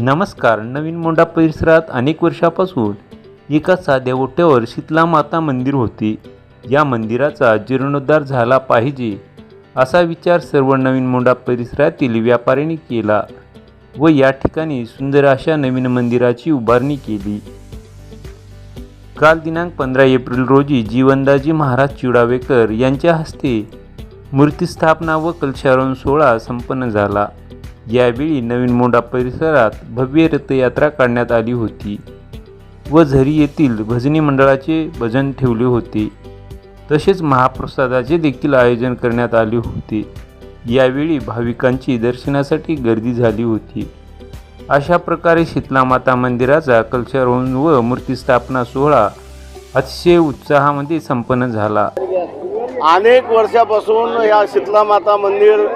नमस्कार नवीन मोंडा परिसरात अनेक वर्षापासून एका साध्या ओट्यावर शीतला माता मंदिर होते. या मंदिराचा जीर्णोद्धार झाला पाहिजे असा विचार सर्व नवीन मोंडा परिसरातील व्यापाऱ्यांनी केला व या ठिकाणी सुंदर अशा नवीन मंदिराची उभारणी केली. काल दिनांक पंधरा एप्रिल रोजी जीवनदाजी महाराज चिडावेकर यांच्या हस्ते मूर्तीस्थापना व कलशारोहण सोहळा संपन्न झाला. यावेळी नवीन मोंडा परिसरात भव्य रथयात्रा काढण्यात आली होती व झरी येथील भजनी मंडळाचे भजन ठेवले होते तसेच महाप्रसादाचे देखील आयोजन करण्यात आले होते. यावेळी भाविकांची दर्शनासाठी गर्दी झाली होती. अशा प्रकारे शीतला माता मंदिराचा कलशारोहण व मूर्तीस्थापना सोहळा अतिशय उत्साहामध्ये संपन्न झाला. अनेक वर्षापासून या शीतला माता मंदिर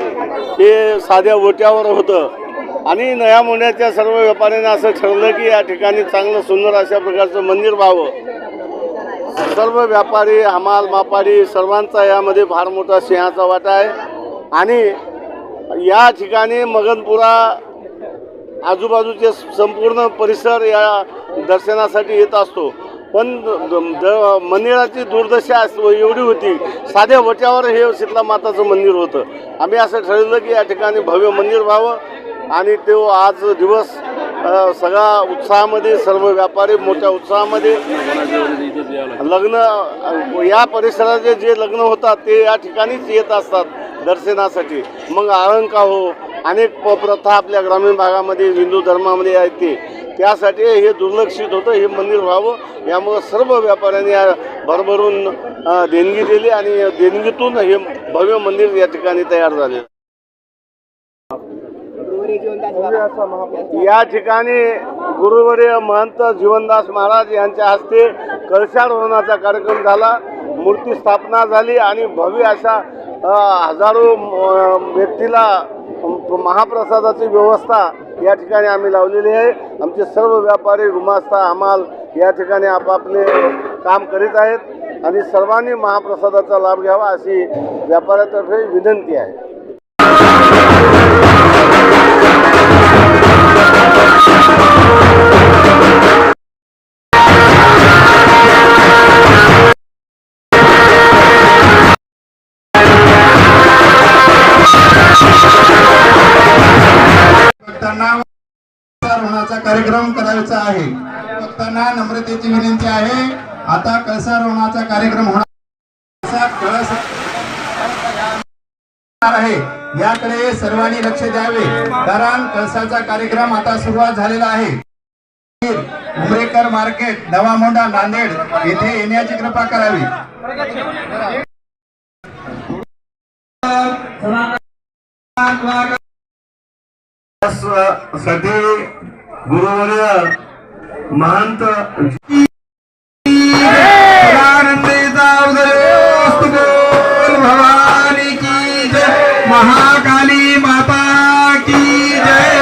हे साध्या ओट्यावर होतं. आणि नया मुंड्याच्या सर्व व्यापाऱ्यांनी असं ठरलं की या ठिकाणी चांगलं सुंदर अशा प्रकारचं मंदिर व्हावं. सर्व व्यापारी हमाल मापारी सर्वांचा यामध्ये फार मोठा सिंहाचा वाटा आहे. आणि या ठिकाणी मगनपुरा आजूबाजूचे संपूर्ण परिसर या दर्शनासाठी येत असतो. पण मंदिराची दुर्दशा अस- एवढी होती साध्या वट्यावर हे शीतला माताचं मंदिर होतं. आम्ही असं ठरवलं की या ठिकाणी भव्य मंदिर व्हावं आणि तो आज दिवस सगळा उत्साहामध्ये सर्व व्यापारी मोठ्या उत्साहामध्ये लग्न या परिसराचे जे लग्न होतात ते या ठिकाणीच येत असतात दर्शनासाठी. मग आळंका हो अनेक प- प्रथा आपल्या ग्रामीण भागामध्ये हिंदू धर्मामध्ये आहेत ते. त्यासाठी हे दुर्लक्षित होतं हे मंदिर व्हावं. यामुळं सर्व व्यापाऱ्यांनी या भरभरून देणगी दिली आणि देणगीतून हे भव्य मंदिर या ठिकाणी तयार झाले. या ठिकाणी गुरुवर्य महंत जीवनदास महाराज यांच्या हस्ते कळशारोहणाचा कार्यक्रम झाला. मूर्ती स्थापना झाली आणि भव्य अशा हजारो व्यक्तीला महाप्रसादाची व्यवस्था या ठिकाणी आम्ही लावलेली आहे. आमचे सर्व व्यापारी गुमास्ता हमाल या ठिकाणी आपापले काम करीत आहेत आणि सर्वांनी महाप्रसादाचा लाभ घ्यावा अशी व्यापाऱ्यातर्फे विनंती आहे. कार्यक्रम करायचा आहे. भक्तांना नम्रतेची विनंती आहे. आता कळसारोहणाचा कार्यक्रम होणार कळस आहे. याकडे सर्वांनी लक्ष द्यावे कारण कळसाचा कार्यक्रम आता सुरुवात झालेला आहे. उमरेकर मार्केट नवा मोंढा नांदेड येथे येण्याची कृपा करावी. साठी गुरुवर्य महंत भवानी की जय। महाकाली माता की जय।